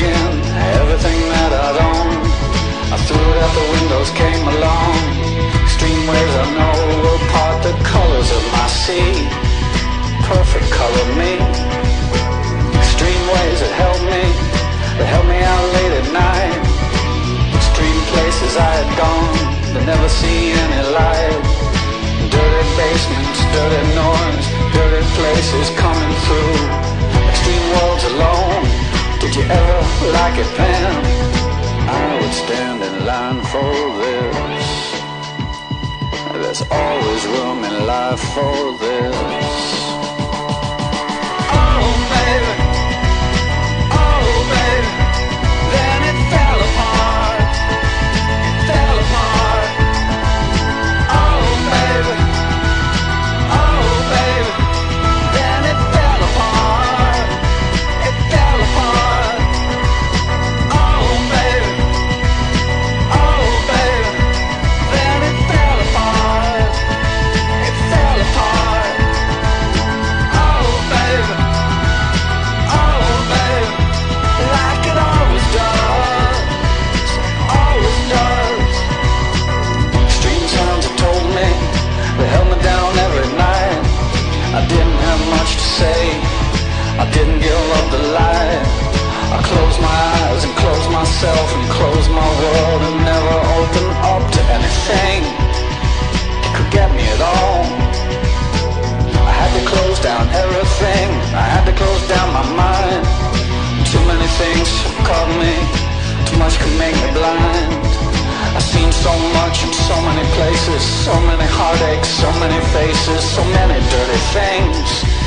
again, everything that I'd owned. I threw it out the windows, came along. Extreme waves I know will part the colors of my sea. Perfect color me. Extreme waves that help me, that help me out late at night. Extreme places I had gone, but never see any light. Line for this. There's always room in life for this. I closed my eyes and close myself and close my world and never open up to anything that could get me at all. I had to close down everything. I had to close down my mind. Too many things have caught me. Too much could make me blind. I've seen so much in so many places, so many heartaches, so many faces, so many dirty things